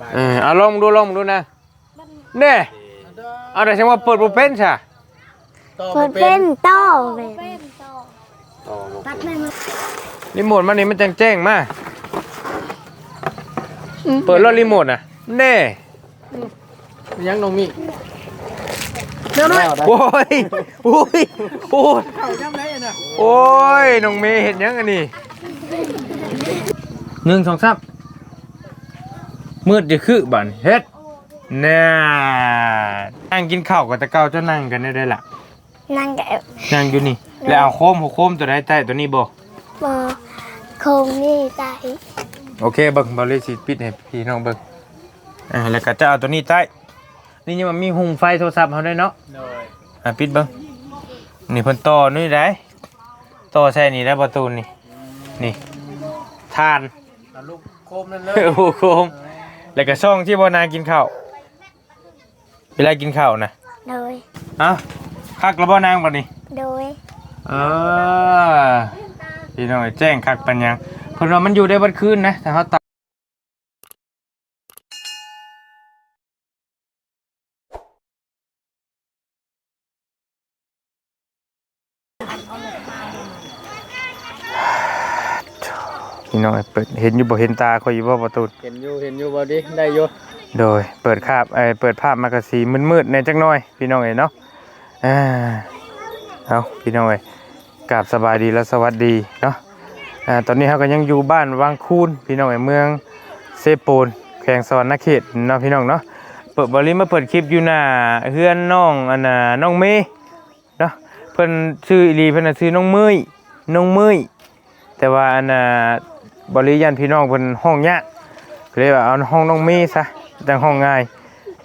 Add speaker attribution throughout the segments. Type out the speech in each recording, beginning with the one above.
Speaker 1: บาย
Speaker 2: เออเอาลองดูลองดูนะเน่เอาแต่ฉันว่าเปิดบ่เป็นใช่
Speaker 1: ต่อ
Speaker 3: เปิด
Speaker 1: เป็
Speaker 3: เป็นนต่อเป็น
Speaker 1: ต่อบ่
Speaker 3: ตัด
Speaker 1: เป็น
Speaker 3: เลยมัน
Speaker 2: รีโมทมันนี่มันแจ้งแจ้งมาเปิดรถรีโมทน่ะเน่
Speaker 1: ยังน้องมี
Speaker 2: เดี๋ยวหน่อยโอ้ยโอ้ยโอ้ย
Speaker 1: เข้าย่ำไหนอะน่ะ
Speaker 2: โอ้ยน้องเมย์เห็นยังอันนี้หนึ่งสองสาม มืดจะคือบันเฮ็ดน่านั่งกินข้าวกับตะเกาเจ้านั่งกันได้ได้ล่ะ
Speaker 3: นั่งแกะ
Speaker 2: นั่งอยู่นี่ แล้วเอาโคมหัวโคมตัวใดใต้ตัวนี้บ่
Speaker 3: บอคงนี่ใจ
Speaker 2: โอเคเบิ่งบอลเลยสิปิดให้พี่น้องเบิ่งอ่าแล้วก็จะเอาตัวนี้ใต้นี่ยังมันมีหุงไฟโทรศัพท์เขาได้เนาะ
Speaker 1: โดย
Speaker 2: อะปิดเบิ่งนี่เพิ่นต่อนี่ได้ต่อใส่นี่ได้ประตูนี่นี่ทาน
Speaker 1: เอาลูกโคมนั่นเลย
Speaker 2: โอ้โหโคม แล้วก็ช่องที่บ่นางกินข้าวเวลากินข้าวนะ
Speaker 3: โดย
Speaker 2: เอ้าคักแล้วบ่นางบัดนี้
Speaker 3: โดย
Speaker 2: เออพี่น้องแจ้งคักปัญญังเพิ่นว่ามันอยู่ได้บัดคืนนะถ้าเขาตั น้องเปิดเห็นอยู่บ่เห็นตาเขาอยู่บ่ประตู
Speaker 1: เห็นอยู่เห็นอยู่บ่ดิได้อยู่
Speaker 2: โดย เปิดคาบเอ้ยเปิดภาพมากระสีมืดๆในจักหน่อย พี่น้องเอ๋ยเนาะอ่าเอาพี่น้องเอ๋ยกราบสบายดีและสวัสดีเนาะอ่าตอนนี้เราก็ยังอยู่บ้านวังคูนพี่น้องเอ๋ยเมืองเซโปนแขวงสวรรณเขตเนาะพี่น้องเนาะเปิดบริมาเปิดคลิปอยู่หน้าเฮือนน้องอันน่ะน้องเมย์เนาะเพิ่นชื่ออีหลีเพิ่นน่ะชื่อน้องเมยน้องเมยแต่ว่าอันน่ะ บริยันพี่น้องเพิ่นห้องยะก็เลยว่าเอาห้องน้องเมย์ซะจังห้องง่าย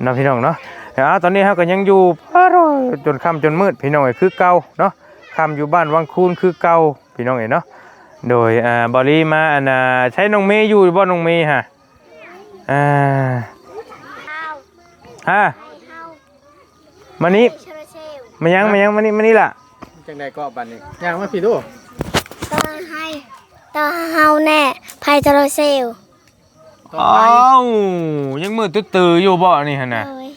Speaker 2: เนาะพี่น้องเนาะเอาตอนนี้เราก็ยังอยู่อ้าวจนค่ำจนมืดพี่น้องเอ้ยคือเก่าเนาะค่ำอยู่บ้านวังคูนคือเก่าพี่น้องเอ้ยเนาะโดยอ่าบอลี่มาอันน่ะใช้น้องเมย์อยู่บ่น้องเมย์ฮะอ่า
Speaker 3: ข้าว
Speaker 2: ฮะ
Speaker 3: ข้าว
Speaker 2: มานี้
Speaker 3: เชลเชล
Speaker 2: มายังมายังมานี่มานี่ล่ะ
Speaker 1: จังไดก็บัดนี้ย่างมาพี่ดู
Speaker 3: ต่อให้ ต่อเฮาแน่ไพเชลเชล
Speaker 1: ต่อ
Speaker 2: อ้
Speaker 1: ไปา
Speaker 2: วยังมืดตื้อๆอยู่บ่นี่หั่นน่ะ
Speaker 3: โดย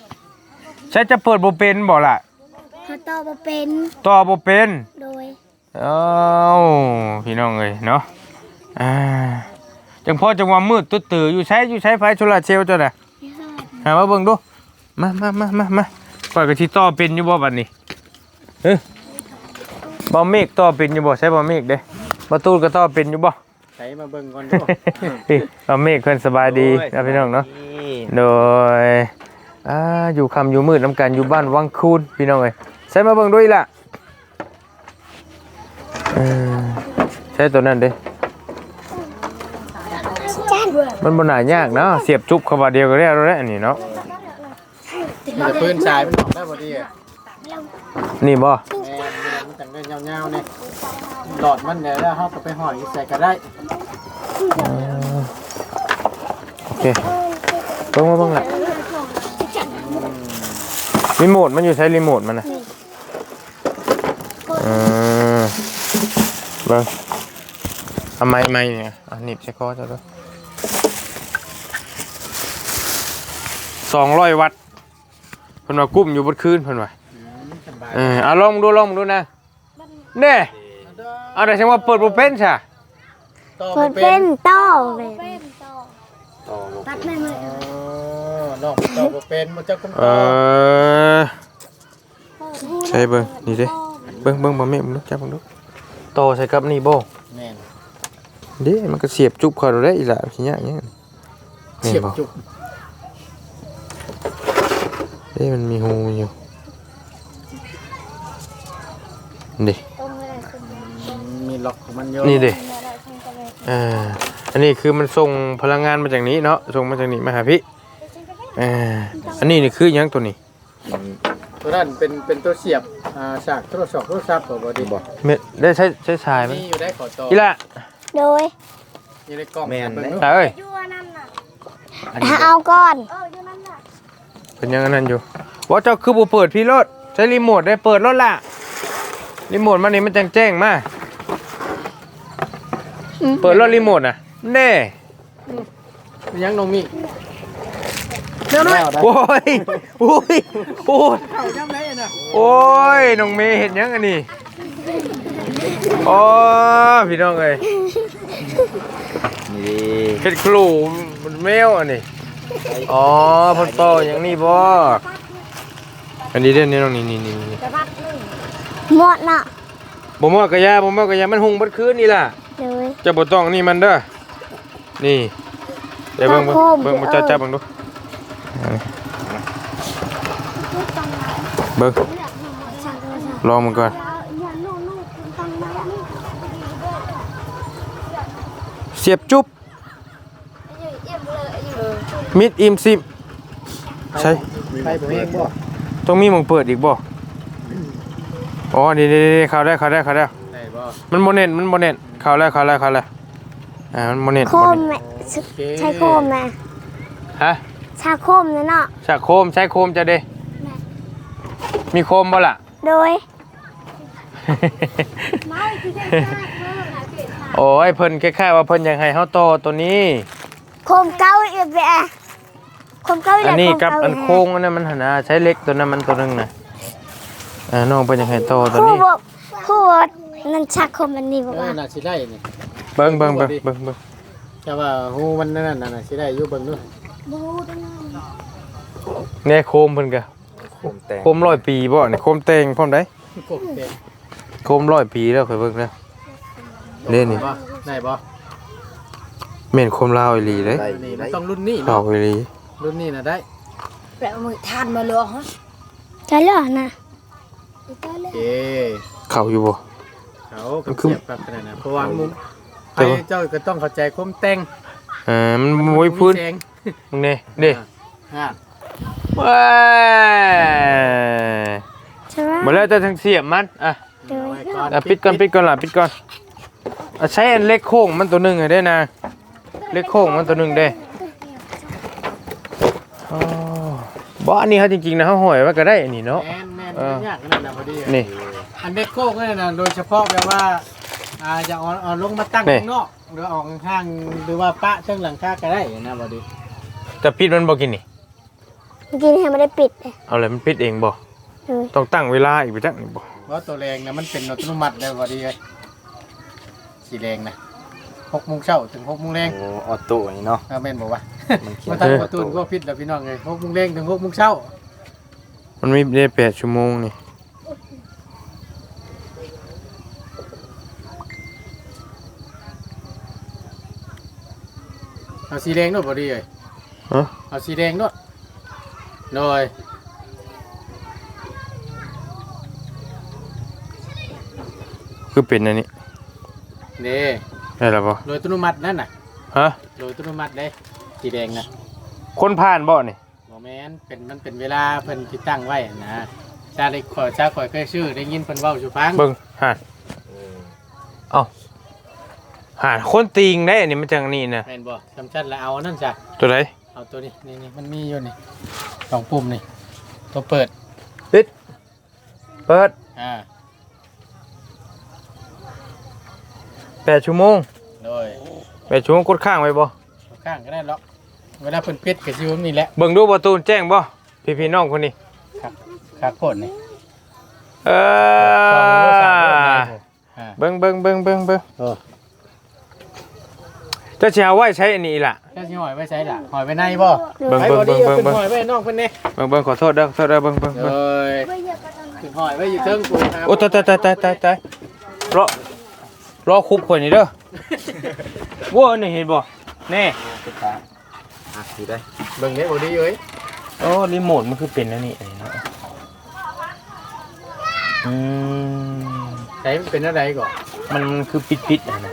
Speaker 2: ใช้จะเปิดบ่เป็นบ่ล่ะ
Speaker 3: เขาต่อมาเป็น
Speaker 2: ต่อบ่เป็น
Speaker 3: โดย
Speaker 2: เอ้าพี่น้องเอ้ยเนาะอ่าจังพ่อจังว่ามืดตื้อๆอยู่ใช้อยู่ใช้ไฟโซลาร์เซลล์จ้ะน่ะหามาเบิ่งดูมามามามามาปล่อยกระชิต่อเป็นอยู่บ่บัดนี้เอ้ยบ่เมฆต่อเป็นอยู่บ่ใช้บ่เมฆเด้ บ่ตูนก็ต่อเป็นอยู่บ่
Speaker 1: ใช้มาเบิ่งก่อนดู
Speaker 2: พี่บ่เมฆเพิ่นสบายดีนะพี่น้องเนาะโดยอ่าอยู่ค่ำอยู่มืดนํกันอยู่บ้านวังคูนพี่น้องเอ้ยใช้มาเบิ่งด้วยล่ะเออใช้ตัวนั้นเด้
Speaker 3: จัน
Speaker 2: มันบนหนายากเนาะเสียบจุ๊บเข้ามาเดียวก็ได้แล้วแหละอันนี่เนาะ
Speaker 1: มันจะปืนสายมันออกได้บ่ดิอะ
Speaker 2: นี่บ่
Speaker 1: แม่มันจัง ได้ยาวๆนี่หลอดมันเนี่ยแล้วเฮาก็ไปห่อยใส่ก็ได้
Speaker 2: โอเคเบิ่งมาเบิ่งละรีโมทมันอยู่ใช้รีโมทมันนะอืมเบิ่งทำไมไม่เนี่ยอะหนีบใช้คอจะด้วยสองร้อยวัตต์เพิ่นว่ากุ้มอยู่บนคืนเพิ่นว่าเออเอาลองดูลองดูนะ เน่เอาแต่ฉันว่าเปิดบ่เป็นใช่
Speaker 1: ต่อ
Speaker 3: เปิ
Speaker 1: บ่
Speaker 3: ด
Speaker 1: เป็
Speaker 3: เป็นนต่อเป็น
Speaker 1: ต่อบ่
Speaker 3: ตัดเลยมัน
Speaker 1: อ๋อน้องต่อบ่เป็นมันจะคุ้ม
Speaker 2: เอ
Speaker 1: ต่อ
Speaker 2: อ ใช่เบิ่งนี่เด้ เบิ่งเบิ่งบ่แม่มึงดูจับมึงดูต่อใส่กับนี่บ่
Speaker 1: แม่น
Speaker 2: เด้มันก็เสียบจุบเข้าได้อีหล่ะสิยะเนี่ยแม่น
Speaker 1: เสียบ
Speaker 2: บ่
Speaker 1: จุก
Speaker 2: เด้มันมีหูอยู่นี่
Speaker 3: ต้มไม่ได้ขึ้น
Speaker 1: มี ล็อกของมันอยู่
Speaker 2: นี่เด้
Speaker 3: ไม่ได้ขึ้นก็เลย
Speaker 2: อ่าอันนี้คือมันส่งพลังงานมาจากนี้เนาะส่งมาจากนี้มาหาพี่อ่าอันนี้นี่คือหยังตัวนี้
Speaker 1: ตัวนั้นเป็นเป็นตัวเสียบอ่าฉากโทรศัพท์โทรศัพท์บ่บ่ดีบ่
Speaker 2: เม็ดได้ใช้ใช้สายมัน
Speaker 1: มีอยู่ได้ขอต่อ
Speaker 2: อีหล่ะ
Speaker 3: โดย
Speaker 1: อยู่ในกล่อง
Speaker 4: แม่น
Speaker 1: เบิ่ง
Speaker 4: เด้
Speaker 1: ดู
Speaker 2: ตาเอ้ย
Speaker 3: ยั่วนั่นน่ะ
Speaker 4: อันนี้
Speaker 3: เอาก่อน
Speaker 2: เป็นยังไงนั่นอยู่ว่าเจ้าคือบ่เปิดพี่รถใช้รีโมทได้เปิดรถล่ะรีโมทมันนี่มันแจ้งแจ้งมา เปิดรถรีโมทน่ะแน่
Speaker 1: ยังน้องมีเร็วหน่อยได้
Speaker 2: โอ้ยโอ้ยโอ้ย
Speaker 1: เข้าย่ำได้น่ะ
Speaker 2: โอ้ยน้องเมย์เห็นยังอันนี้โอ้พี่น้องเอ้ย
Speaker 4: นี่
Speaker 2: เห็ดครูมันแมวอันนี้อ๋อเพ่นโตอย่างนี้บ่อันนี้เด่นนี่น้องนี่นี่นี่นี่
Speaker 3: หมดน่ะ
Speaker 2: บ่มอกระยาบ่มอกระยามันหุงเบัดคืนนี่ล่ะ
Speaker 3: เลย
Speaker 2: จะบ่ต้องนี่มันเด้อ นี่เดี๋ยวเบิ่งเบิ่ง
Speaker 3: ตาโคม
Speaker 2: เบิ่ง
Speaker 3: เออ
Speaker 2: จับจับเบิ่งดูเบิ่งลองมันก่อนเสียบจุ๊บมิดอิมซิมใช่
Speaker 1: ไปผมเองบ่
Speaker 2: ต้องมีหมองเปิดอีกบ่อ๋อนี่นี่นี่เข้าได้เข้าได้เข้าได้
Speaker 1: ได้บ่
Speaker 2: มันโมเน่นมันโมเน่น เข้าแล้วเข้าแล้วเข้าแล้วอ่ามันโมเน่น
Speaker 3: โค
Speaker 2: บ่
Speaker 3: ม
Speaker 2: เน่น
Speaker 3: แม่ใช้โคมแม่
Speaker 2: ฮะ
Speaker 3: ชาโคมนั่นเนาะ
Speaker 2: ชักโคมใช้โคมจะเด้มีโคมบ่ล่ะ
Speaker 3: โดย
Speaker 2: โอ้ยเพิ่นคล้ายๆว่าเพิ่นอยากให้เฮาโตอตัวนี้
Speaker 3: โคมเก้าอีกแม่โคมเก้าอีก
Speaker 2: อันนี้กับ
Speaker 3: โคม
Speaker 2: อัน
Speaker 3: เก้า
Speaker 2: โค้งอันนั้นมันหนนาใช้เล็กตัวนั้นมันตัวหนึงน่ะอ่าน้องเพิ่นอยากให้โตอตัว
Speaker 3: คู่
Speaker 2: นี้
Speaker 3: บอกคู่บอก นั่นชาโคมอันนี้บอก
Speaker 1: เออ
Speaker 3: ว่า
Speaker 1: น่าสิได้นี่
Speaker 2: เบิ่งเบิ่งเบิ่งเบิ่งเบิ่ง
Speaker 1: แต่ว่าฮู้มันนั่นน่ะน่ะสิได้อยู่เบิ่งนู่น
Speaker 2: แน่โคมเพิ่นก็
Speaker 4: โคมแตง
Speaker 2: โคมร้อยปีบ่นี่โคมเตงพร้อมได้
Speaker 1: กบเต็ม
Speaker 2: โคมร้อยปีแล้วค่อยเบิ่งนะเด้นี่
Speaker 1: บ่ได้บ่
Speaker 2: แม่นโคมลาวอีหลีเด้
Speaker 4: ได้
Speaker 1: นี่
Speaker 4: ได้
Speaker 1: มันต้องรุ่นนี้
Speaker 2: ลาว
Speaker 1: เนาะ
Speaker 2: อีหลี
Speaker 1: รุ่นนี้น่ะได้
Speaker 3: ใช่เหรอนะ
Speaker 1: โอเค
Speaker 2: เข้าอยู่บ่
Speaker 1: เขา
Speaker 2: มั
Speaker 1: ก็
Speaker 2: นคือ
Speaker 1: เสียบกับขนาดนั้นเพราะว่ามุม
Speaker 2: แต่
Speaker 1: ไป
Speaker 2: ว่า
Speaker 1: เจ้าก็ต้องเข้าใจคมแต่ง
Speaker 2: เออมันมวยพื้น
Speaker 1: แสง
Speaker 2: มึงนี่เด้
Speaker 1: อ่า
Speaker 2: ว้าย
Speaker 3: ใช่ไหม
Speaker 2: หมดแล้วจะทั้งเสียบมันอะ
Speaker 3: โดย
Speaker 1: ไว้ก่อน
Speaker 2: อะปิดก่อนปิดก่อนล่ะปิดก่อนอะใช้อันเล็กโค้งมันตัวหนึงให้ได้นะเล็กโค้งมันตัวหนึงเด้อ๋อ บ่อันนี้เขาจริงๆนะเขาห่อยไว้ก็ได้อันนี้เนาะ
Speaker 1: แม่นแม่น
Speaker 2: เออ
Speaker 1: มันยากขนาดนั้นพอดี
Speaker 2: นี่
Speaker 1: อันเด็กโก้ก็เนี่ยนะโดยเฉพาะแบบว่าอ่าจะเอาเอาลงมาตั้ง
Speaker 2: นี่
Speaker 1: ข้างนอกหรือออกข้างๆหรือว่าปะเชิงหลังคาก็ได้นะพอดี
Speaker 2: แต่ปิดมันบ่กินนี่
Speaker 3: เมื่อกี้ยังไม่ได้ปิดเลย
Speaker 2: เอาเลยมันปิดเองบ่
Speaker 3: เลย
Speaker 2: ต้องตั้งเวลาอีกไปจักนี่บ่
Speaker 1: เพราะตัวแรงนะมันเป็นอัตโนมัติเลยพอดีเลยสีแรงนะ หกโมงเช้าถึงหกโมงแรง
Speaker 4: โอ้ออโต้นี่เนาะ
Speaker 1: เอาแม่นบอกว่า
Speaker 4: มันเขียน
Speaker 1: มาตั้งประตูก็พิษแล้วพี่น้องเลยหกโมงแรงถึงหกโมงเช้า
Speaker 2: มันมีได้แปดชั่วโมงนี่
Speaker 1: เอาสีแดงด้วยพอดีเลย
Speaker 2: ฮะ
Speaker 1: เอาสีแดงด้วยหน่อย
Speaker 2: คือเป็นอันนี้
Speaker 1: นี่
Speaker 2: ได้แล้วบ่
Speaker 1: โดยอัตโนมัตินั่นน่ะ
Speaker 2: ฮะ
Speaker 1: โดยอัตโนมัติเลยสีแดงนะ
Speaker 2: คนผ่านบ่นี่
Speaker 1: โมเมนเป็นมันเป็นเวลาเพิ่นที่ตั้งไว้นะชาได้ขอชาข่อยเคยชื่อได้ยินเพิ่นเว้าสู่ฟัง
Speaker 2: เบิ่งห่านเอ้าห่านคนตีงได้อันนี้มันจังนี่นะ
Speaker 1: แม่นบ่จำชัดแล้วเอานั่นจ้ะ
Speaker 2: ตัวไหน
Speaker 1: เอาตัวนี้นี่นี่มันมีอยู่นี่สองปุ่มนี่ตัวเปิด
Speaker 2: ปิดเปิด
Speaker 1: อ่า
Speaker 2: แปดชั่วโมง
Speaker 1: โดย
Speaker 2: แปดชั่วโมงกดข้างไว้บ่
Speaker 1: ข้างก็ได้หรอกเวลาเพิ่นปิดก็สิว่านี่แหละ
Speaker 2: เบิ่งดูประตูแจ้งบ่พี่พี่น้องคนนี้
Speaker 1: คักโคตรนี่
Speaker 2: เอ
Speaker 1: สองโลสามโล
Speaker 2: อ
Speaker 1: ได้ผมอ่า
Speaker 2: เบิ่งเบิ่งเบิ่งเบิ่งเบิ่ง
Speaker 1: โอ้
Speaker 2: เจะสิเอาไว้ใช้อันนี้ล่ะ
Speaker 1: เจ้าสิหอยไว้ใส่ล่ะหอยไว้ในบ่
Speaker 2: เบิ่ง
Speaker 1: ไอ้
Speaker 2: เบิ่ง
Speaker 1: บ่ดี
Speaker 2: เบิ่ง
Speaker 1: เอา
Speaker 2: เบิ่ง
Speaker 1: ขึ้น
Speaker 2: เบิ่ง
Speaker 1: หอยไว้นอกเพิ่นนี่
Speaker 2: เบิ่งเบิ่งขอโทษเด้อขอโทษเด้อเบิ่งเบิ่ง
Speaker 1: โด
Speaker 2: เบิ่ง
Speaker 1: ยขึ้นหอยไว้อยู่เทิงกูครับ
Speaker 2: โอ้ตายตายตายตายตายตายรอ รอคุบคนนี้เด้อว้านี่เห็นบ่แน่
Speaker 4: อะดีได้
Speaker 1: เบิ่งเด้บ่ดีเอ้ย
Speaker 2: โอ้รีโมทมันคือเป็นอันนี้อันนี้เนาะอืม
Speaker 1: ใช้มันเป็นอะไรก่อน
Speaker 2: มันมันคือปิดปิดๆอะนะ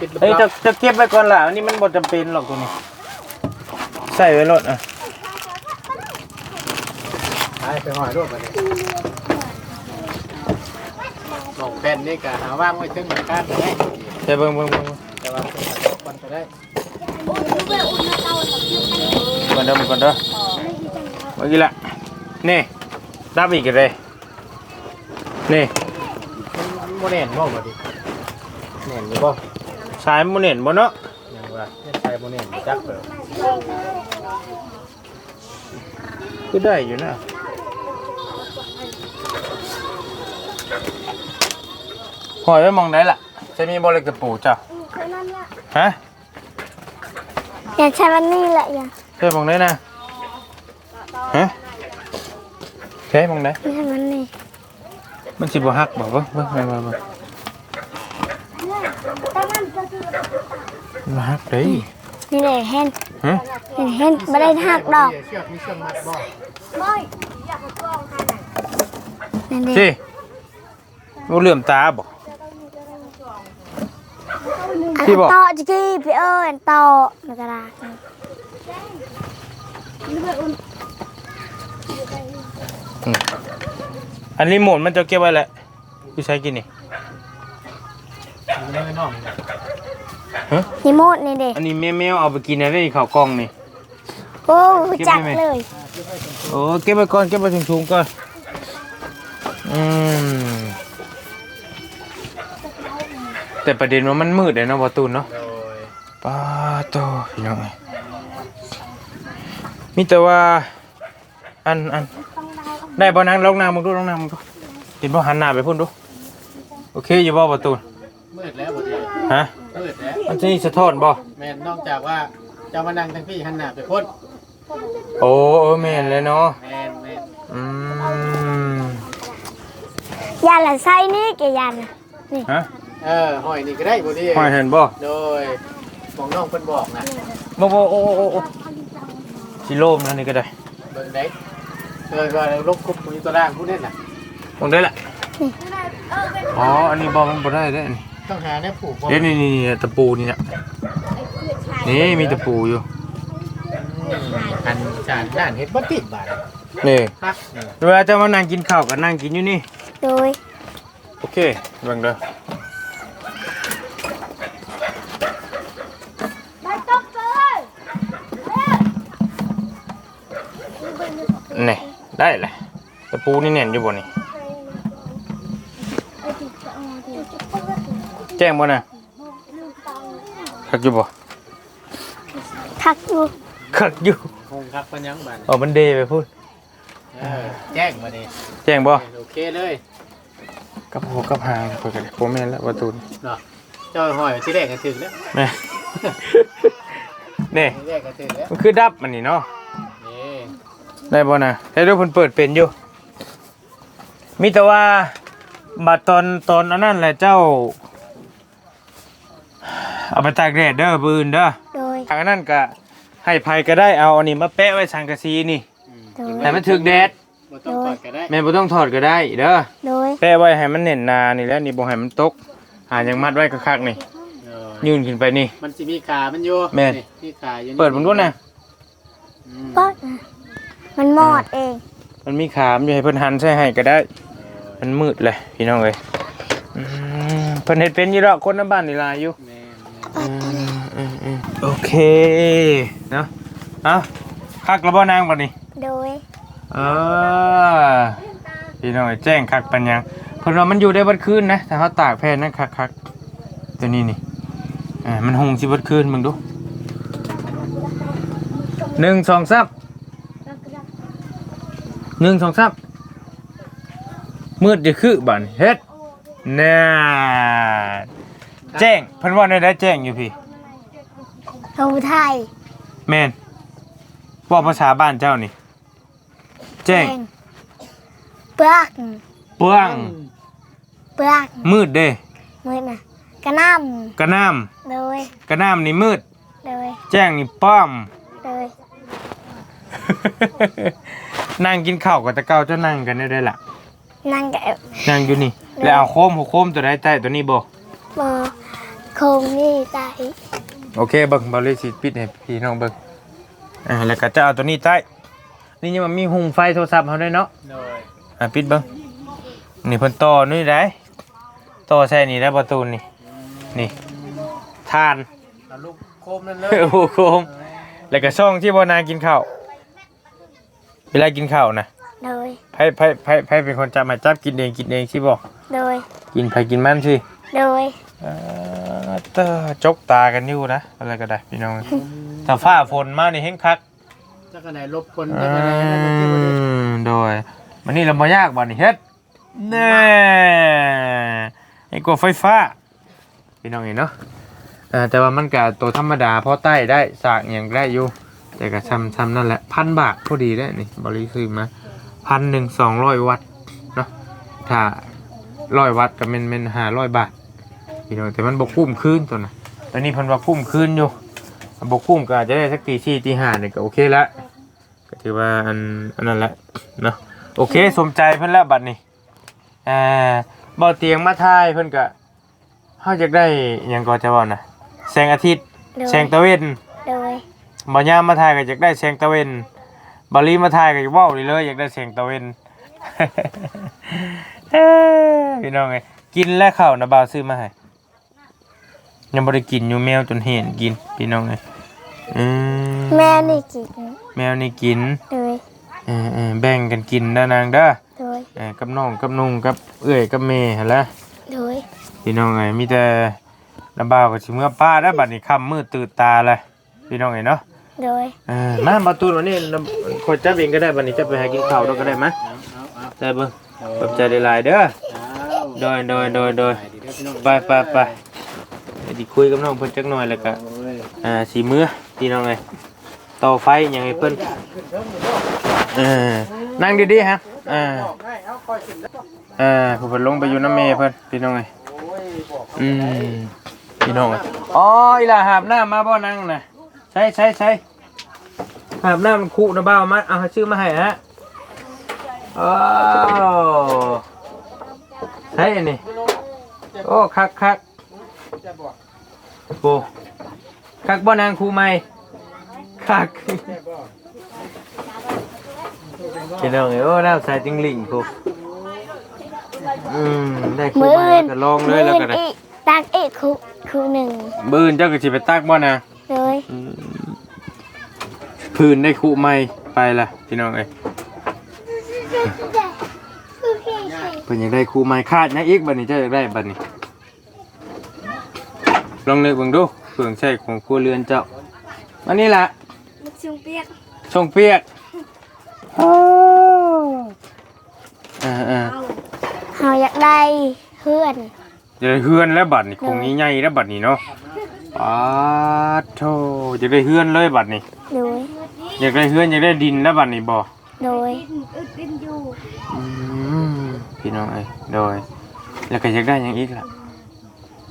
Speaker 1: ปิดๆ
Speaker 2: เฮ้ย
Speaker 1: ลั
Speaker 2: จะ
Speaker 1: บ
Speaker 2: จะเก็บไว้ก่อนล่ะอันนี้มันบ่จำเป็นหรอกตัวนี้ ใส่ไว้รถอะ
Speaker 1: ๆไปไปหอยรวดมาเลย บอกแผ่นนี่ก็หาว่างไว้เทิงหลังคาก็ได้
Speaker 2: ใส่เบิ่งเบิ่งเบิ่งเบิ่ง
Speaker 1: แต่ว่าคนก็ได้
Speaker 2: ก่อนเด้อก่อนเด้อเมื่อกี้ละนี่ดับอีกเลยนี่
Speaker 1: มันโมเน่นบ่บ่ดิเน่นอยู่บ่
Speaker 2: สายมันเห็นบ่เนาะ
Speaker 1: ยังว่าไม่ใช่โมเน่นบ่จักเปิด
Speaker 2: คือได้อยู่นะ หอยไว้มองได้ล่ะจะมีบอลเล็กตะปูจ้ะฮะ
Speaker 3: อย่าใช้วันนี้แหละอย่า
Speaker 2: ใช่มองได้นะฮะใช่มองได้
Speaker 3: ไม่ใช่วันนี้
Speaker 2: มันสิบ่ฮักบ่เบิ่งเบิ่งเบิ่งเบิ่งเบิ่งมันฮักเด้
Speaker 3: นี่เลยเห็น
Speaker 2: ฮะ
Speaker 3: เห็นเห็นไม่ได้หักดอก
Speaker 1: เชือกมีเชือกมัดบ่
Speaker 3: นี่เลย
Speaker 2: สิบ่เหลื่อมตาบ่
Speaker 3: อัน
Speaker 2: พี่บอก
Speaker 3: ต่อจิกี้พี่เอ้ยต่อมันกระดาษ
Speaker 2: อันรีโมทมันจะเก็บไว้แหละกูใช้กินนี่
Speaker 1: อยู่ในน้อง
Speaker 3: นี่โมดนี่เด็ก
Speaker 2: อันนี้แม่แมวเอาไปกินนะได้ข้าวกล้องนี่
Speaker 3: โอ้จักเลย
Speaker 2: โอ้เก็บไว้ก่อนเก็บไว้ถุงๆก่อนอืม แต่ประเด็นว่ามันมืดเลยเนาะประตูนเนาะ
Speaker 1: โดย
Speaker 2: ป้าโตพี่น้องเอ้ยมีแต่ว่า อันอันได้บ่นางลองนางมึงดูลองนางมึงดูเห็นบ่หันหน้าไปพุ่นดู โอเคอยู่บ่ประตูน
Speaker 1: มืดแล้วบ่ดี
Speaker 2: ฮะ
Speaker 1: มืดแล้ว
Speaker 2: มันจะมีสะท้อนบ่
Speaker 1: แม่นนอกจากว่าเจ้ามานั่งทั้งพี่หันหน้าไปพ้น
Speaker 2: โอ้เออแม่นเลยเนาะ
Speaker 1: แม่นแม่น
Speaker 2: อืม
Speaker 3: ยาละไส้นี่แกยันน่ะนี่
Speaker 2: ฮะ
Speaker 1: เออหอยนี่ก็ได้บ่ดี
Speaker 2: หอยเห็นบ่
Speaker 1: โดยของน้องเพิ่นบอกนะ
Speaker 2: บ่บ่โอ้โอ้โอ้โอ้สิโลมนั่นนี่ก็ได้
Speaker 1: เบิ่งได้เออว่าลบคุบอยู่ตัวล่างผู้เล่นน่ะ
Speaker 2: ลงได้ละอ๋ออันนี้บ่มันบ่ได้เด้ออันนี้
Speaker 1: ต้องหาแนวผูกบ่
Speaker 2: เดี๋ยวนี่นี่นี่ตะปูนี่น่ะนี่มีตะปูอยู่
Speaker 1: อันจานด้านเฮ็ดบ่ติดบาด
Speaker 2: นี่
Speaker 1: ฮักนี่
Speaker 2: เวลาจะมานั่งกินข้าวก็นั่งกินอยู่นี่
Speaker 3: โดย
Speaker 2: โอเคเบิ่งเด้อ นี่ได้เลยตะปูนี่แน่นอยู่บ่นี่แจ้งบ่น่ะคักอยู่บ่
Speaker 3: ทักอยู่
Speaker 2: คักอยู่
Speaker 1: คงครับเพิ่นยังบาด
Speaker 2: อ๋อมันเดไปพูด
Speaker 1: เออแจ้งมาดิ
Speaker 2: แจ้งบ่
Speaker 1: โอเคเลย
Speaker 2: กับหัวกับหางเปิดกันผมแม่นแล้วประตูนี่
Speaker 1: เนาะเจ้าหอยที่แรกก็ถึงแล้ว
Speaker 2: แม่นี่
Speaker 1: ที่แรกก็ถึงแล้ว
Speaker 2: มันคือดับมันนี่เนาะ
Speaker 1: นี่
Speaker 2: ได้บ่นะได้ดูเพิ่นเปิดเป็นอยู่ มีแต่ว่าบัดตอนตอนอันนั้นแหละเจ้า เอาไปตากแดดเด้อบืนเด้อ
Speaker 3: โดย
Speaker 2: ทางอันนั้นก็ให้ภัยก็ได้เอาอันนี้มาแปะไว้สังกะสีนี่
Speaker 1: อืม
Speaker 3: โดย
Speaker 2: ให้มันถึกแดด
Speaker 1: บ่ต้องกอดก็ได้
Speaker 2: แม่บ่ต้องถอดก็ได้เด้อ
Speaker 3: โดย
Speaker 2: แปะไว้ให้มันเน่นหนานี่แหล้วนี่บ่ให้มันตกหาหยังมัดไว้คักๆนี่
Speaker 1: เออ
Speaker 2: ยื่นขึ้นไปนี่
Speaker 1: มันสิมีขา มันอยู่
Speaker 2: แม่น
Speaker 1: นี่มีขาอยู่นี่
Speaker 2: เปิดมันดูนะ
Speaker 1: อืม
Speaker 3: ป๊อด มันมอดเอง
Speaker 2: มันมีขามอยู่ให้เพิ่นหันใส่ให้ก็ได้ มันมืดเลยพี่น้องเอ้ยอืมเพิ่นเฮ็ดเป็นอยู่ดอกคนในบ้านนี่หลายอยู่
Speaker 1: แม่น
Speaker 2: อืมอืมอืมโอเคเนาะเอาคักระบ่นางบัดนี้
Speaker 3: โดย
Speaker 2: เออพี่น้องเอ้ยแจ้งคักปัญญังเพิ่นว่ามันอยู่ได้เบัดคืนนะถ้าเฮาตากแผ่นนั้นคักๆตัวนี้นี่อ่ามันหงสิเบัดคืนมึงดูหนึ่งสองสาม หนึ่งสองสามมืดจะคือบัดนเฮ็ดน่าแจ้งเพิ่นว่าได้ได้แจ้งอยู่พี่
Speaker 3: เอาไทย
Speaker 2: แม่นบอกภาษาบ้านเจ้านี่ แจ้ง
Speaker 3: เปลือก
Speaker 2: เปื้อง
Speaker 3: เปลือก
Speaker 2: มืดเด้
Speaker 3: มืดน่ะกระน้
Speaker 2: กระน้ำ
Speaker 3: โดยำ
Speaker 2: กระน้ำนี่มืด
Speaker 3: โดย
Speaker 2: แจ้งนี่ป้อม
Speaker 3: โดย
Speaker 2: นั่งกินข้าวกับตะเก้าเจ้านั่งกันได้ได้ล่ะ
Speaker 3: นั่งกับ
Speaker 2: นั่งอยู่นี่ แล้วเอาโคมหัวโคมตัวใดใต้ตัวนี้บ่
Speaker 3: มอคงนี่ใจ
Speaker 2: โอเคเบิ่งบริสิปิดให้พี่น้องเบิ่งอ่าแล้วก็จะเอาตัวนี้ใต้ นี่ยังมันมีหุงไฟโทรศัพท์เฮาด้วยเนาะ
Speaker 1: โดย
Speaker 2: อะปิดเบิ่งนี่เพิ่นต่อนี่ได้ต่อใส่นี่ได้ประตูนี่ นี่ทาน
Speaker 1: เอาลูกโคมนั่นเลย
Speaker 2: โอ้โหโคมแล้วก็ช่องที่บ่นางกินข้าว เวลากินข้าวนะ
Speaker 3: โดย
Speaker 2: ไผไผไผไผเป็นคนจับมาจับกินเองกินเองสิบ่
Speaker 3: โดย
Speaker 2: กินไผกินมันสิ
Speaker 3: โดย
Speaker 2: เอ่อเตอจกตากันอยู่นะอะไรก็ได้พี่น้องถ้าฟ้าฝนมานี่เห็นคัก
Speaker 1: จักอันไหนลบคน
Speaker 2: อื
Speaker 1: จักอันไหนนั่นก็เก็บไว้ด้วย
Speaker 2: มโดยมันนี่เราบ่ยากบ่นี่เฮ็ดแน่ไอ้กลัวไฟฟ้า พี่น้องเห็นเนาะอ่าแต่ว่ามันก็ตัวธรรมดาพอใต้ได้สากอย่างได้อยู่ แต่ก็ซ้ำซ้ำนั่นแหละพันบาทพอดีได้นี่บริซื้อมาพันหนึ่งสองร้อยวัตต์เนาะถ้าร้อยวัตต์ก็เป็นเป็นห้าร้อยบาทพี่น้องแต่มันบกคุ้มคืนตัวน่ะตอนนี้เพันว่าคุ้มคืนอยู่บกคุ้มก็อาจจะได้สักตีสี่ตีห้าเนี่ยก็โอเคละก็ถือว่าอันอันนั้นแหละเนาะโอเคสมใจเพิ่นแล้วบัดนี้อ่าบ่เตียงมาทายเพิ่นก็เฮาอยากได้หยังก็จะว่านะแสงอาทิตย์
Speaker 3: โดย
Speaker 2: แสงตะเวน
Speaker 3: โดย
Speaker 2: บอยามมาถ่ายก็อยากได้แสงตะเวนบาลีมาถ่ายก็อยากเว้าเลยเลยอยากได้แสงตะเวนเอ้ยพี่น้องไงกินแล้วข้าวนะบ่าวซื้อมาให้ยังบ่ได้กินอยู่แมวจนเห็นกินพี่น้องไงอืม
Speaker 3: แม่นี่กิน
Speaker 2: แมวนี่กิน
Speaker 3: โดย
Speaker 2: เออเออแบ่งกันกินนะนางเด้อ
Speaker 3: โดย
Speaker 2: เออกับน้องกับนุ่งกับเอื้อยกับเมย์หั่นแหละ
Speaker 3: โดย
Speaker 2: พี่น้องไงมีแต่ระบ่าวก็สิเมื่อป้าแล้วบัดนี้ค่ำมืดตื่นตาเลยพี่น้องไงเนาะ
Speaker 3: โดย
Speaker 2: มามาตูนวันนี้คอยจับเองก็ได้วันนี้จะไปหากินข้าวด้วยก็ได้ไหมย
Speaker 1: เอาเอา
Speaker 2: ได้เบิ่งขอบใจหลายๆเด้อโดยโดยโดยโดย
Speaker 1: ไป
Speaker 2: ไปไปไปเดี๋ยวดิคุยกับน้องเพิ่นจักหน่อยแล้วก็
Speaker 1: อ่า
Speaker 2: สีมือพี่น้องเลยต่อไฟยังไงเพิ่นเออนั่งดีๆฮะอ่า
Speaker 1: อ่า
Speaker 2: ผู้เพิ่นลงไปอยู่น้ำเมย์เพิ่นพี่น้องเลย
Speaker 1: โอ้ยอื
Speaker 2: มพี่น้องเลยอ๋ออีหล่าหาบน้ำมาบ่นั่งน่ะ ช่ใช่ใช่หาบน้ำมันคุนะบ้าวมาเอาชื่อมาให้ฮะโอ้ใช่อันนี่โอ้คักคัก
Speaker 1: จะบอก
Speaker 2: โอ้คักบ่นางครูใหม่คัก
Speaker 1: จะบอก
Speaker 2: พี่น้องเอ้ยโอ้น้ำใส่จิงหลิงครูอืมได้ครู
Speaker 3: มือ
Speaker 2: ใหม่
Speaker 3: อื่น
Speaker 2: ก็ลองเลยแล้วก็ได้
Speaker 3: อีกตักอีกคุคุหนึ่ง
Speaker 2: บืนเจ้าก็สิไปตักบ่นะ
Speaker 3: โดย
Speaker 2: อืม พื้นได้ครูใหม่ไปละพี่น้องเอ้ยเพิ่นอยากได้ครูใหม่คาดหยังอีกบัดนี้เจ้าอยากได้บัดนี้ ลองนึกเบิ่งดูเครื่องใช้ของครัวเรือนเจ้าอันนี้ล่ะ
Speaker 3: ลูกชุงเปียก
Speaker 2: ชงเปียกอ่าอ่า
Speaker 3: เฮาอยากได้เพื่อน
Speaker 2: จะได้เฮือนแล้วบัดนี่คงนี้ใหญ่แล้วบัดนี้เนาะอ้าโธ่จะได้เฮือนเลยบัดนี้
Speaker 3: โดย
Speaker 2: อยากได้เฮือนอยากได้ดินแล้วบัดนี้บ่
Speaker 3: โดย
Speaker 2: อืมพี่น้องเอ้ยโดย แล้วก็อยากได้หยังอีกล่ะ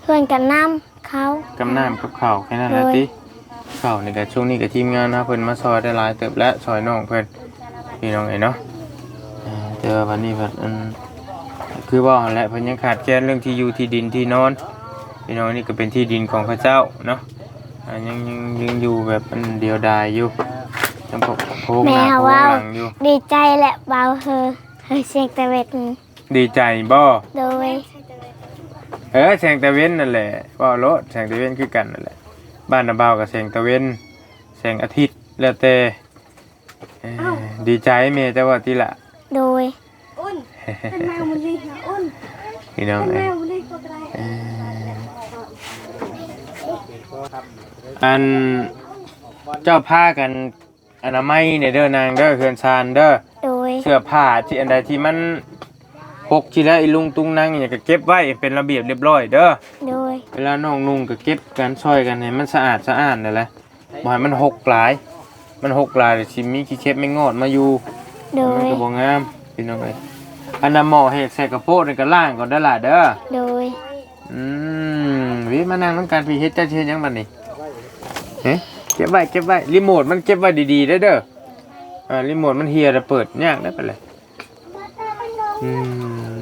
Speaker 3: เพื่อนกันน้ำเขา
Speaker 2: กำน้ำกับข้าวแค่นั้นแหละติข้าวนี่ก็ช่วงนี้ก็ทีมงานนะเพิ่นมาซอยได้หลายเติบและซอยน้องเพิ่นพี่น้องเอ้ยเนาะอ่าแต่ว่าวันนี้เพิ่นอันคือว่าหั่นแหละเพิ่นยังขาดแคลนเรื่องที่อยู่ที่ดินที่นอน พี่น้องนี่ก็เป็นที่ดินของพระเจ้าเนาะอ่ายังยังยังอยู่แบบมันเดียวดายอยู่ ยังพกโค้งห
Speaker 3: แม่
Speaker 2: น้าโค้ง
Speaker 3: ว่า
Speaker 2: หลังอยู่
Speaker 3: ดีใจแหละเบาเฮอเฮอเสียงตะเวท
Speaker 2: ดีใจบ่
Speaker 3: โดย
Speaker 2: เออแสงตะเว้นนั่นแหละว่ารถแสงตะเว้นคือกันนั่นแหละ บ้านนาบ่าวกับแสงตะเว้นแสงอาทิตย์แล้วแต่เอ่อดีใจแม่แต่ว่าทีละ
Speaker 3: โดย
Speaker 2: พี่น้องเอ้ยเอ่ออันเจ้าผ้ากัน อนามัยเนี่ยเด้อนางเด้อเฮือนซานเด้อ
Speaker 3: โดย
Speaker 2: เสื้อผ้าที่อันใดที่มันพกทีละอีลุงตุงนางอย่างก็เก็บไว้เป็นระเบียบเรียบร้อยเด้อ
Speaker 3: โดย
Speaker 2: เวลาน้องนุ่งก็เก็บกันช่วยกันให้มันสะอาดสะอาดนั่นแหละบ่ให้มันหกหลาย มันหกหลายเดี๋ยวสิมีขี้เข็บไม่งอดมาอยู่
Speaker 3: โด
Speaker 2: มัน
Speaker 3: ย
Speaker 2: ก็บ่งามพี่น้องเอ้ยอันน่ะหมอเฮ็ดใส่กระโปรงนี่ก็ล้างก่อนเด้อล่ะเด้อ
Speaker 3: โดย
Speaker 2: อืมวิมานั่งนำกันพี่เฮ็ดจังซี่หยังบัดนี้เฮ้ เก็บไว้เก็บไว้รีโมทมันเก็บไว้ดีๆเด้อเด้ออ่ารีโมทมันเฮียแล้วเปิดยากได้ปานเลยอืม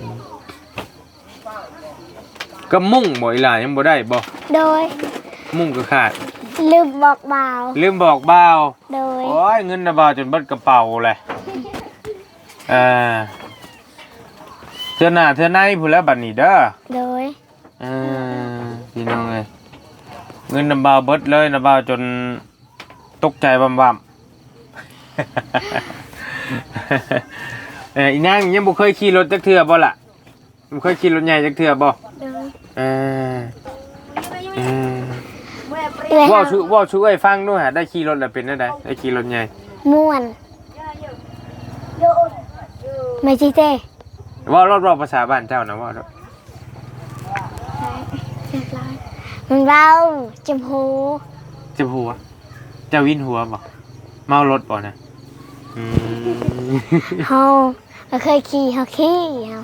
Speaker 2: ก็มุ่งบ่อีหล่ายังบ่ได้บ่
Speaker 3: โดย
Speaker 2: มุ่งก็ขาด
Speaker 3: ลืมบอกเบา
Speaker 2: ลืมบอกบ่าว
Speaker 3: โดย
Speaker 2: โอ้ยเงินนะบ่าวจนเบิดกระเป๋าเลยอ่าเทื่อหน้าเทื่อในพู้นแหล้วบัดนี้เด้อ
Speaker 3: โดย
Speaker 2: อ่าพี่น้องเอ้ย เงินนะบ่าวเบิดเลยนะบ่าวจนตกใจบำบำเอออีนางยังบ่เคยขี่รถจักเทื่อบ่ล่ะบ่เคยขี่รถใหญ่จักเทื่อบ่
Speaker 3: โดย
Speaker 2: เออเออ
Speaker 3: เอื้อย
Speaker 2: ว่า
Speaker 3: เฮา
Speaker 2: ชื่อว่าชื่อไอ้ฟังด้วยฮะได้ขี่รถแล้วเป็นได้ไดได้ขี่รถใหญ่
Speaker 3: ม่วนไม่ใช่เต้
Speaker 2: ว่ารอบๆภาษาบ้านเจ้านะว่ารอบ
Speaker 3: มันเบาจมหู
Speaker 2: จะหัว เจะวินหัวบ่เมารถบ่นะอืม
Speaker 3: เฮาเราเคยขี่เฮาขี่เฮา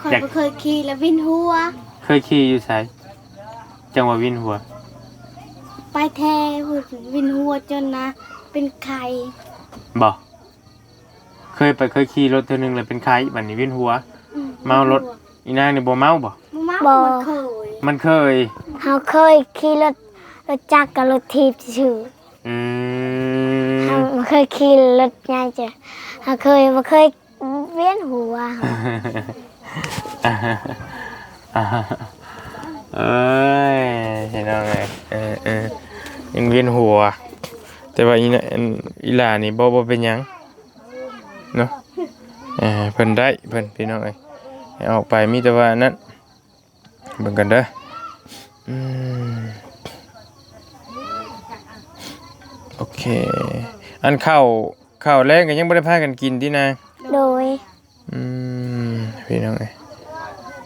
Speaker 3: คน
Speaker 2: อยาก
Speaker 3: บ่เคยขี่แล้ววินหัว
Speaker 2: เคยขี่อยู่ไสจังหวะวินหัว
Speaker 3: ไปแท้พูดวินหัวจนนะ เป็นไข่
Speaker 2: บ่เคยไปเคยขี่รถเท่านึงแล้วเป็นไข้บัดนี้วินหัวเมารถ อีนางนี่บ่เมาบ่
Speaker 3: บ่
Speaker 2: มั นเคย
Speaker 3: เฮาเคยขี่รถรถจักรกับรถทีบชื่อ
Speaker 2: อื
Speaker 3: เฮามบ่เคยขี่รถใหญ่จ้ะเฮาเคยบ่เคยเวียนหัว
Speaker 2: เอ้ยเห็นเอาไงเออเออยังเวียนหัว แต่ว่าอีน่ะอันอีหลานี่บ่บ่เป็นหยังเนาะเออเพิ่นได้เพิ่นพี่น้องเอ้ยให้ออกไปมีแต่ว่านั่น เบิ่งกันเด้ออืมโอเค อันข้าวข้าวแรงก็ยังบ่ได้พากันกินตินะ
Speaker 3: โดย
Speaker 2: อืมพี่น้องเอ้ย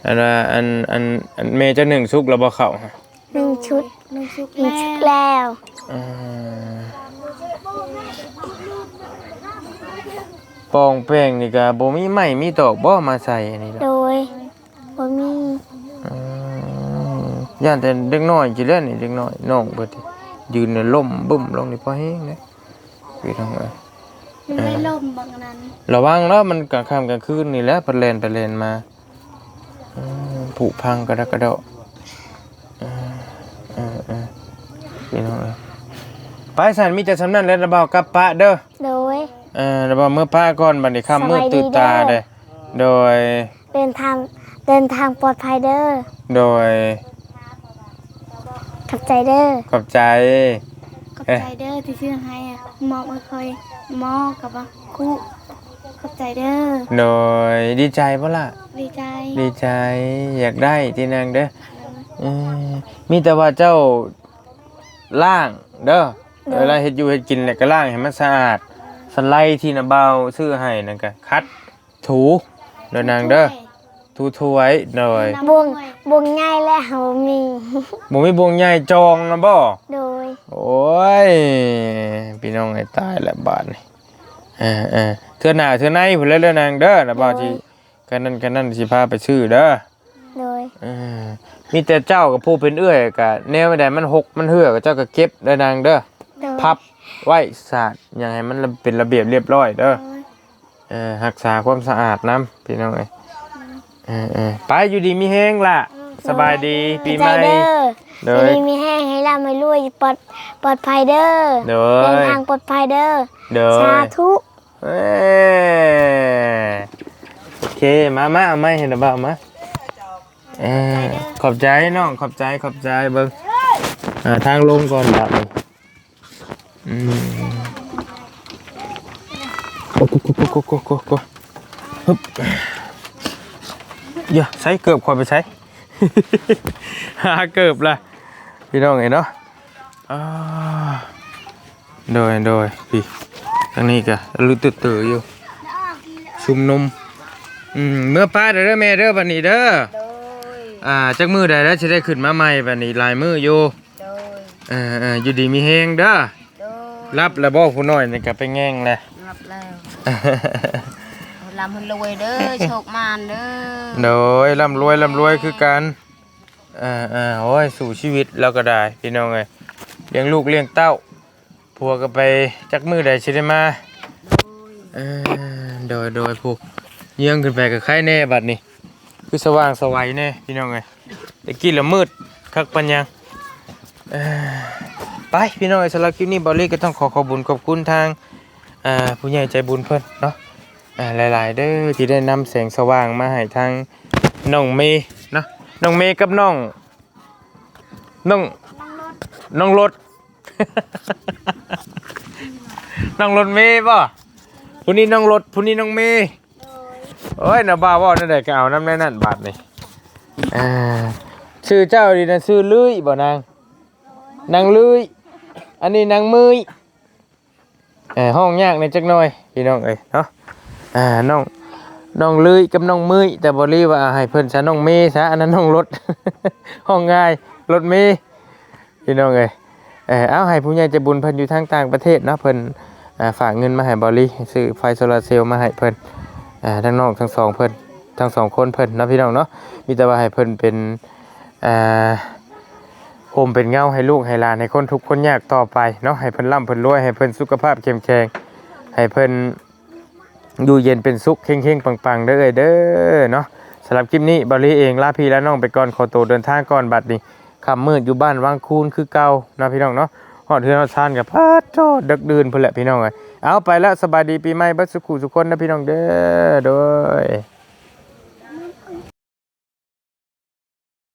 Speaker 2: อันว่าอันอันอันเมย์จะหนึ่งซุกแล้วบ่เข้าฮะ
Speaker 3: หนึ่งชุดหนึ่งชุดแล้ว
Speaker 2: อ่าปองแป้งนี่ก็บ่มีไม้มีตอกบ่มาใส่อันนี้ดอก
Speaker 3: โดยบ่มี
Speaker 2: อืม ย่านแต่เด็กน้อยจิเล่นนี่เด็กน้อยน้องเบิดนี่ยืนน่ะล้มบึ้มลงนี่พอแห้งเลยพี่น้องเอ้ย
Speaker 3: มันได้ลมบางนั้น
Speaker 2: ระวังเนาะมันกลางค่ำกลางคืนนี่แหละเพิ่นแล่นไปแล่นมาอืมผุพังกระดกกระเดาเออเออเออพี่น้องเอ้ยไปสันมีแต่สำนันและระเบากลับปะเด้อ
Speaker 3: โดย
Speaker 2: เออระเบาเมื่อป้าก่อนบัดนี้ค่ำมืด
Speaker 3: สบายดี
Speaker 2: ตื่นตา
Speaker 3: เด้
Speaker 2: เด้
Speaker 3: อ
Speaker 2: โดย
Speaker 3: เดินทางเดินทางปลอดภัยเด้อ
Speaker 2: โดย
Speaker 3: ขับใจเด้อ
Speaker 2: ขอบใจ
Speaker 3: ขับ
Speaker 2: เอ๊ะ
Speaker 3: ใจเด้อที่ซื้อให้อะหมอมาคอยหมอกับว่าคู่ขับใจเด้อ
Speaker 2: โดยดีใจปะล่ะ
Speaker 3: ดีใจ
Speaker 2: ดีใจอยากได้ที่นางเด้อเออมีแต่ว่าเจ้าล่างเด้อเวลาเฮ็ดอยู่เฮ็ดกินเนี่ยก็ล่างให้มันสะอาดสไลด์ที่น่ะเบาซื้อให้นั่นก็คัดถูเด้อนางเด้อ ถูถูไว้หน่อย
Speaker 3: บวงบวงง่ายและเฮามี
Speaker 2: บ่มีบวงใหญ่จองนะบ่
Speaker 3: โดย
Speaker 2: โอ้ยพี่น้องให้ตายแล้วบาดนี่เออเออเทื่อหน้าเทื่อในพุ่นแล้วเด้อนางเด้อนะบ่าวที่กันนั่นกันนั่นสิพาไปซื้อเด้อ
Speaker 3: โดย
Speaker 2: เออมีแต่เจ้ากับผู้เป็นเอื้อยกับแนวไม่ได้มันหกมันเหือกับเจ้าก็เก็บได้นางเด้อ
Speaker 3: โดย
Speaker 2: พับไว้สะอาดอย่างให้มันเป็นระเบียบเรียบร้อยเด้อ
Speaker 3: โดย
Speaker 2: เออรักษาความสะอาดน้ำพี่น้องเอ้ย เออเออไปอยู่ดีมีแห้งล่ะ สบายดีปี
Speaker 3: ขับ
Speaker 2: ให
Speaker 3: ใจ
Speaker 2: ม่
Speaker 3: เด้อ
Speaker 2: โดย
Speaker 3: มีมีแห้งให้ร่ำให้รวยปลอดปลอดภัยเด้อ
Speaker 2: โด
Speaker 3: เดิน
Speaker 2: ย
Speaker 3: ทางปลอดภัยเด้อ
Speaker 2: โด
Speaker 3: สายธุ
Speaker 2: เอ้ยโอเคมามาเอาไม้เห็นหรือเปล่ามาเออขอบใจน้องขอบใจขอบใจเบิ้งอ่าทางลงก่อนแบบนี้อืมโอ้โกโกโกโกโกโกฮึบ อย่าใช้เกือบควายไปใช้ หาเกือบละพี่น้องเห็นเนาะอ่าโดยโดยพี่ทางนี้ก็ลุตื่นตื่นอยู่ชุมนุมอืมเมื่อป้าเด้อเด้อแม่เด้อบัดนี้เด้ออ่าจักมือใดแล้วจะได้ขึ้นมาใหม่บัดนี้หลายมืออยู่เออเอออยู่ดีมีแฮงเด้อรับแล้วบ่ผู้น้อยนี่ก็ไปแง่งแหละ
Speaker 5: รับแล้ว ลำให้รวยเด้อ โชคมานเด้อ
Speaker 2: โดยร่ำรวยร่ำรวยคือกันอ่าอ่าโอ้ยสู่ชีวิตเราก็ได้พี่น้องเอ้ยเลี้ยงลูกเลี้ยงเต้าผัวก็ไปจักมือใดสิได้มาเออโดยโดยผูกเยื่องขึ้นไปกับไข่แน่บัดนี้ คือสว่างสวัยแน่พี่น้องเอ้ยตะกี้ละมืดคักปัญญังเอ้อไปพี่น้องเอ้ยสำหรับคลิปนี้บอลลี่ก็ต้องขอขอบคุญขอบคุณทางอ่าผู้ใหญ่ใจบุญเพิ่นเนาะ อ่าหลายๆเด้อที่ได้นำแสงสว่างมาให้ทางน้องเมย์นะน้องเมย์กับน้องน้องน้องรถ น้องรถเมย์ป่ะผู้นี้น้องรถผู้นี้น้องเมย์โอ้ยน่าบ้าว่านั่นแหละก็เอาน้ำในนั่นบาทนี่อ่าชื่อเจ้าดีนะชื่อลุยบ่นางนางลุยอันนี้นางมืยเอ่อห้องยากในจักหน่อยพี่น้องเอ้ยเนาะ อ่าน้องน้องลุยกับน้องมืยแต่บรีว่าให้เพิ่นซะน้องเมย์ซะอันนั้นน้องรถ ห้องง่ายรถเมย์พี่น้องเอ้ยเออเอาให้ผู้ใหญ่ใจะบุญเพิ่นอยู่ทางต่างประเทศเนาะเพิ่นอ่าฝากเงินมาให้บอลี่ซื้อไฟโซลาร์เซลล์มาให้เพิ่นอ่าทั้งน้องทั้งสองเพิ่นทั้งสองคนเพิ่นเนาะพี่น้องเนาะมีแต่ว่าให้เพิ่นเป็นอ่าผมเป็นเงาให้ลูกให้หลานให้คนทุกข์คนยากต่อไปเนาะให้เพิ่นร่ำเพิ่นรวยให้เพิ่นสุขภาพเข้มแข็งให้เพิ่น อยู่เย็นเป็นสุขเข่งๆ ปังๆเด้อเอเด้อเนาะสำหรับคลิปนี้บริเองลาพี่และน้องไปก่อนขอตัวเดินทางก่อนบัดนี้ค่ำมืดอยู่บ้านวางคูนคือเก่านาะพี่น้องเนาะหอดเทือนชานกับพัดโตดึกดื่นพุ่นแหละพี่น้องเอ้ยเอาไปแล้วสบายดีปีใหม่บัดสุขุสุขคนนะพี่น้องเด้อด้วย